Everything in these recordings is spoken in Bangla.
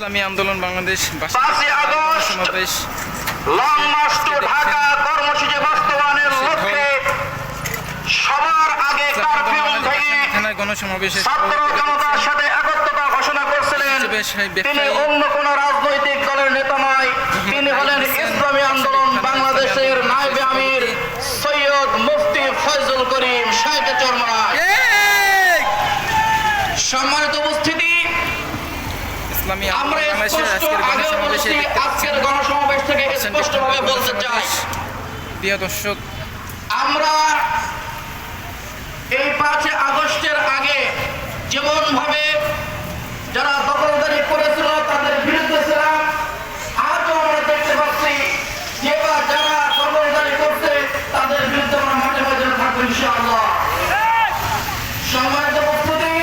ইসলামী আন্দোলন বাংলাদেশ সমাবেশ। লং মার্চ টু ঢাকা কর্মসূচি বাস্তবায়নের লক্ষ্যে সবার আগে কারফিউ ভেঙে থানায় গণসমাবেশে জনতার সাথে একত্রতা ঘোষণা করছিলেন। তিনি অন্য কোন রাজনৈতিক দলের নেতা নয় তিনি হলেন ইসলামী আন্দোলন বাংলাদেশের নায়েবে আমির সৈয়দ মুফতি ফয়জুল করিম সাহেব চরমনা সম্মানিত উপস্থিতি ইসলামী আমরা আন্দোলন বাংলাদেশের স্পষ্ট আজকের গণসমাবেশে আজকের গণসমাবেশ থেকে স্পষ্টভাবে বলতে চাই। প্রিয় দর্শক আমরা এই পাঁচে আগস্টের আগে যেমনভাবে যারা দখলদারি করেছিল তাদের বিরুদ্ধে ছিলাম আজও আমরা দেখতে পাচ্ছি যে এবার যারা দখলদারি করছে তাদের বিরুদ্ধে আমরা মাঠে বাজারে থাকব ইনশাআল্লাহ সম্মানিত উপস্থিতি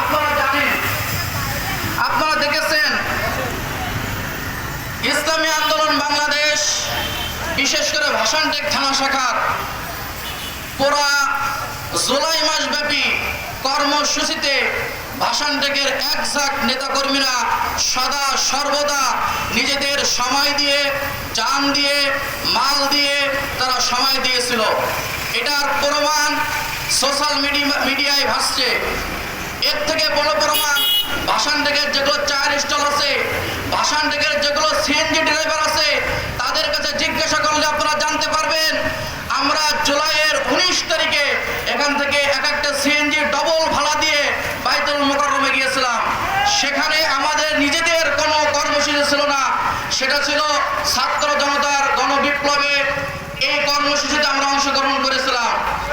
আপনারা জানেন আপনারা দেখেছেন ইসলামী আন্দোলন বাংলাদেশ, বিশেষ করে ভাষানটেক থানা শাখার পুরা জুলাই মাসব্যাপী কর্মসূচিতে ভাষানটেকের একজাক নেতাকর্মীরা সদা সর্বদা নিজেদের সময় দিয়ে যান দিয়ে, মাল দিয়ে তারা সময় দিয়েছিল। এটার প্রমাণ সোশ্যাল মিডিয়া মিডিয়ায় ভাসছে। এর থেকে বড় প্রমাণ ভাষান থেকে যেগুলো চায়ের স্টল আছে ভাষান থেকে যেগুলো সিএনজি ড্রাইভার আছে, তাদের কাছে জিজ্ঞাসা করলে আপনারা জানতে পারবেন, আমরা জুলাইয়ের উনিশ তারিখে এখান থেকে এক একটা সিএনজি ডবল ভাড়া দিয়ে বাইতুল মোকাররমে গিয়েছিলাম। সেখানে আমাদের নিজেদের কোনো কর্মসূচি ছিল না, সেটা ছিল ছাত্র জনতার গণবিপ্লবে এই কর্মসূচিতে আমরা অংশগ্রহণ করেছিলাম।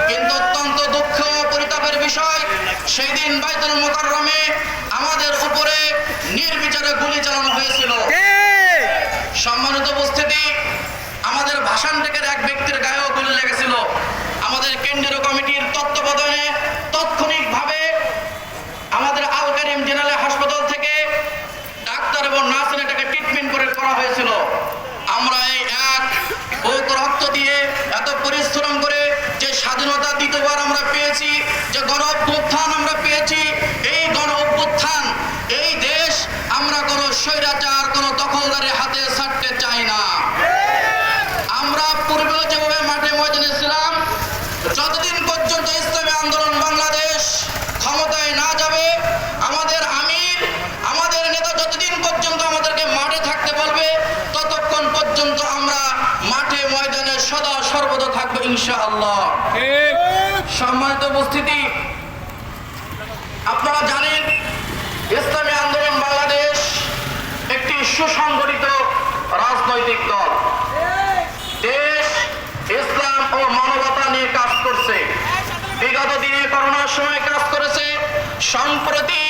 কিন্তু অত্যন্ত দুঃখ পরিতাপের বিষয়, সেই দিন বাইতুল মোকাররমে আমাদের উপরে গণ আমরা পেয়েছি। এই গণ অভ্যুত্থান, এই দেশ আমরা কোনো স্বৈরাচার, কোনো দখলদারের হাতে ছাড়তে চাই না। আমরা পূর্বেও যেভাবে মাঠে ময়দানে ছিলাম যতদিন পর্যন্ত ইসলামী আন্দোলন বাংলাদেশ ক্ষমতায় না যাবে আমাদের আমির আমাদের নেতা যতদিন পর্যন্ত আমাদেরকে মাঠে থাকতে বলবে ততক্ষণ পর্যন্ত আমরা মাঠে ময়দানে সদা সর্বদা থাকব ইনশাআল্লাহ সম্মানিত উপস্থিতি আপনারা জানেন ইসলামী আন্দোলন বাংলাদেশ একটি সুসংগঠিত রাজনৈতিক দল। দেশ, ইসলাম ও মানবতা নিয়ে কাজ করছে। বিগত দিনে করোনার সময় কাজ করেছে। সম্প্রতি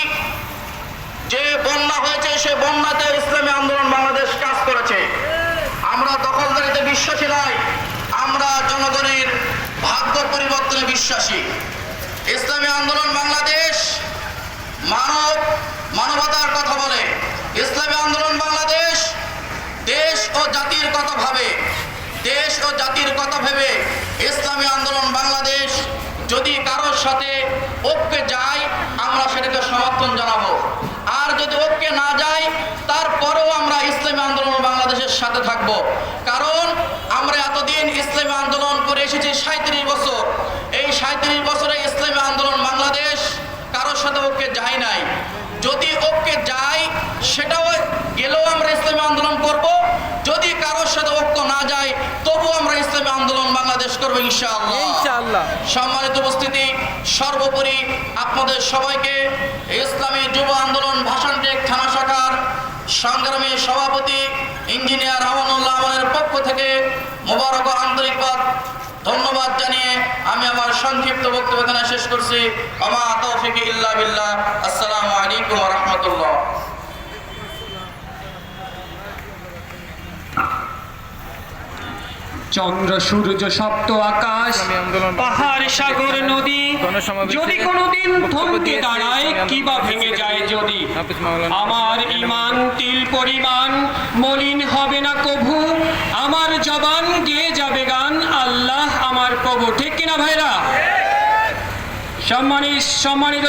যে বন্যা হয়েছে, সে বন্যাতে ইসলামী আন্দোলন বাংলাদেশ কাজ করেছে। আমরা দখলদারিতে বিশ্বাসী নয়, আমরা জনগণের ভাগ্য পরিবর্তনে বিশ্বাসী। ইসলামী আন্দোলন বাংলাদেশ মানব, মানবতার কথা বলে। ইসলামী আন্দোলন ও জাতির কথা ভাবে, দেশ ও জাতির কথা ভেবে ইসলামী আন্দোলন বাংলাদেশ যদি কারোর সাথে ঐক্যে যায়, আমরা সেটাকে সমর্থন জানাব। আর যদি ঐক্যে না যায়, তারপরেও আমরা ইসলামী আন্দোলন বাংলাদেশের সাথে থাকব। কারণ আমরা এতদিন ইসলামী আন্দোলন করে এসেছি সাঁত্রিশ বছর। এই সাঁত্রিশ বছরে ইসলামী আন্দোলন বাংলাদেশ কারোর সাথে ঐক্যে যায় নাই। যদি ঐক্যে যায়, সেটাও গেলেও আমরা ইসলামী আন্দোলন কারোর সাথে ঐক্য না যায় তবু আমরা ইসলামী আন্দোলন বাংলাদেশ করব ইনশাআল্লাহ। ইনশাআল্লাহ। সম্মানিত উপস্থিতি সর্বোপরি আপনাদের সবাইকে ইসলামী যুব আন্দোলন ভাষানটেক থানা শাখার সংগ্রামী সভাপতি ইঞ্জিনিয়ার আমানুল্লাহ আমানের পক্ষ থেকে মোবারক আন্তরিকবাদ ধন্যবাদ জানিয়ে আমি আমার সংক্ষিপ্ত বক্তব্য এখানে শেষ করছি। আমা তৌফিক ইল্লা বিল্লাহ। আসসালামু আলাইকুম রাহমাতুল্লাহ। চন্দ্র সূর্য সপ্ত আকাশ পাহাড় সাগর নদী যদি কোনোদিন থমকে দাঁড়ায় ইসলামী কিবা ভেঙে যায় যদি? আমার ইমান তিল পরিমাণ মলিন হবে না কভু? আমার জবান গেয়ে যাবে গান আল্লাহ আমার প্রভু ঠিক কিনা ভাইরা? সম্মানিত সম্মানিত